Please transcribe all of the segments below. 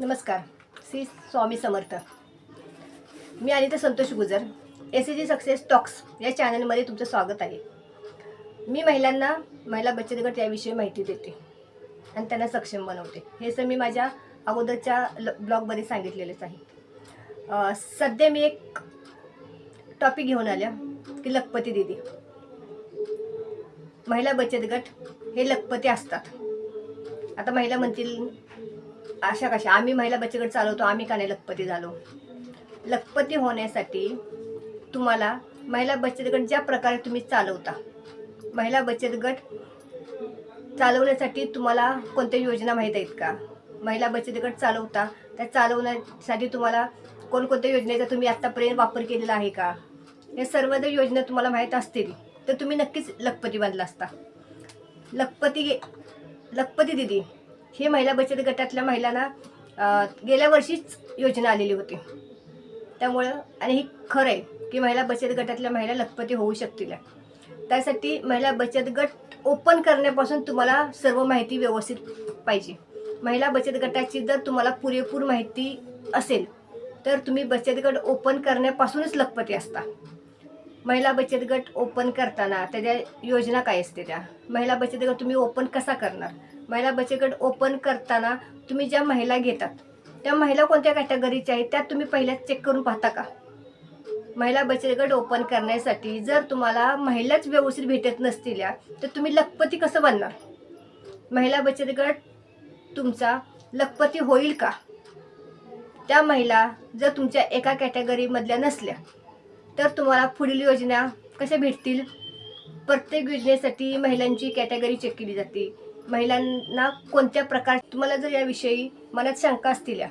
नमस्कार. श्री स्वामी समर्थ. मी Anita Santosh Gujar S C G success talks या चॅनलमध्ये तुमचं स्वागत आहे. मी महिलांना महिला बचत गट याविषयी माहिती देते आणि त्यांना सक्षम बनवते. हे सर मी माझ्या अगोदरच्या ल ब्लॉगमध्ये सांगितलेलेच आहे. सध्या मी एक टॉपिक घेऊन आल्या की लखपती दिदी. महिला बचत गट हे लखपती असतात. आता महिला म्हणतील अशा कशा? आम्ही महिला बचत गट चालवतो आम्ही का नाही लखपती झालो? लखपती होण्यासाठी तुम्हाला महिला बचत गट ज्या प्रकारे तुम्ही चालवता महिला बचत गट चालवण्यासाठी तुम्हाला कोणत्या योजना माहीत आहेत का? महिला बचत गट चालवता त्या चालवण्यासाठी तुम्हाला कोणकोणत्या योजनेचा तुम्ही आत्तापर्यंत वापर केलेला आहे का? हे सर्व जर योजना तुम्हाला माहीत असतील तर तुम्ही नक्कीच लखपती बनला असता. लखपती लखपती दिदी ही महिला बचत गटातल्या महिलांना गेल्या वर्षीच योजना आलेली होती. त्यामुळं आणि ही खरं आहे की महिला बचत गटातल्या महिला लखपती होऊ शकतील. त्यासाठी महिला बचत गट ओपन करण्यापासून तुम्हाला सर्व माहिती व्यवस्थित पाहिजे. महिला बचत गटाची जर तुम्हाला पुरेपूर माहिती असेल तर तुम्ही बचत गट ओपन करण्यापासूनच लखपती असता. महिला बचत गट ओपन करताना त्याच्या योजना काय असते त्या? महिला बचत गट तुम्ही ओपन कसा करणार? महिला बचत गट ओपन करताना तुम्ही ज्या महिला घेतात त्या महिला कोणत्या कॅटेगरीच्या आहेत? त्या तुम्ही पहिल्या चेक करून पाहता का? महिला बचत गट ओपन करण्यासाठी जर तुम्हाला महिलाच व्यवस्थित भेटत नसतील तर तुम्ही लखपती कसं बनणार? महिला बचत गट तुमचा लखपती होईल का? त्या महिला जर तुमच्या एका कॅटेगरीमधल्या नसल्या तर तुम्हाला पुढील योजना कशा भेटतील? प्रत्येक योजनेसाठी महिलांची कॅटेगरी चेक केली जाते. महिलांना कोणत्या प्रकार तुम्हाला जर याविषयी मनात शंका असतील या,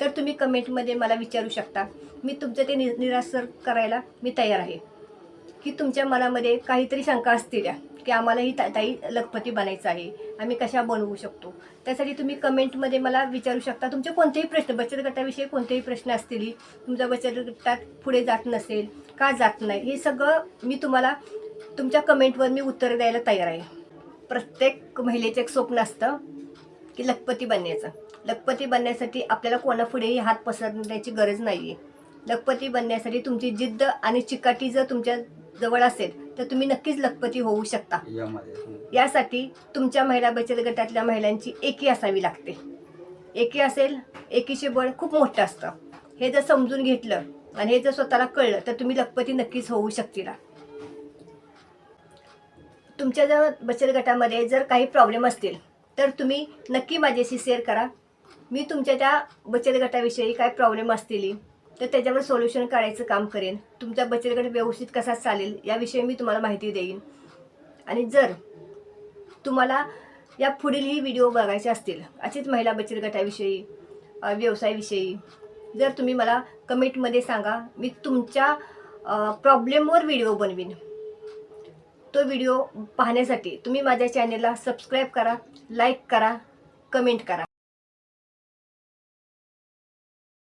तर तुम्ही कमेंटमध्ये मला विचारू शकता. मी तुमचं ते नि निरासर करायला मी तयार आहे. की तुमच्या मनामध्ये काहीतरी शंका असतील या, की आम्हालाही ता ताई लखपती बनायचं आहे आम्ही कशा बनवू शकतो? त्यासाठी तुम्ही कमेंटमध्ये मला विचारू शकता. तुमचे कोणतेही प्रश्न बचत गटाविषयी कोणतेही प्रश्न असतील तुमचा बचत गटात पुढे जात नसेल का जात नाही हे सगळं मी तुम्हाला तुमच्या कमेंटवर मी उत्तर द्यायला तयार आहे. प्रत्येक महिलेचं एक स्वप्न असतं की लखपती बनण्याचं. लखपती बनण्यासाठी आपल्याला कोणापुढेही हात पसरण्याची गरज नाही आहे लखपती बनण्यासाठी तुमची जिद्द आणि चिकाटी जर तुमच्या जवळ असेल तर तुम्ही नक्कीच लखपती होऊ शकता. यासाठी तुमच्या महिला बचत गटातल्या महिलांची एकी असावी लागते. एकी असेल एकीचे बळ खूप मोठं असतं. हे जर समजून घेतलं आणि हे जर स्वतःला कळलं तर तुम्ही लखपती नक्कीच होऊ शकतील. तुमच्या जर बचत गटामध्ये जर काही प्रॉब्लेम असतील तर तुम्ही नक्की माझ्याशी शेअर करा. मी तुमच्या त्या बचत गटाविषयी काय प्रॉब्लेम असतील तर त्याच्यावर सोल्युशन काढायचं काम करेन. तुमचा बचत गट व्यवस्थित कसा चालेल याविषयी मी तुम्हाला माहिती देईन. आणि जर तुम्हाला या पुढीलही व्हिडिओ बघायचे असतील अशीच महिला बचत गटाविषयी व्यवसायाविषयी जर तुम्ही मला कमेंटमध्ये सांगा मी तुमच्या प्रॉब्लेमवर व्हिडिओ बनवीन. तो व्हिडिओ पाहण्यासाठी तुम्ही माझ्या चॅनेलला सबस्क्राईब करा लाईक करा कमेंट करा.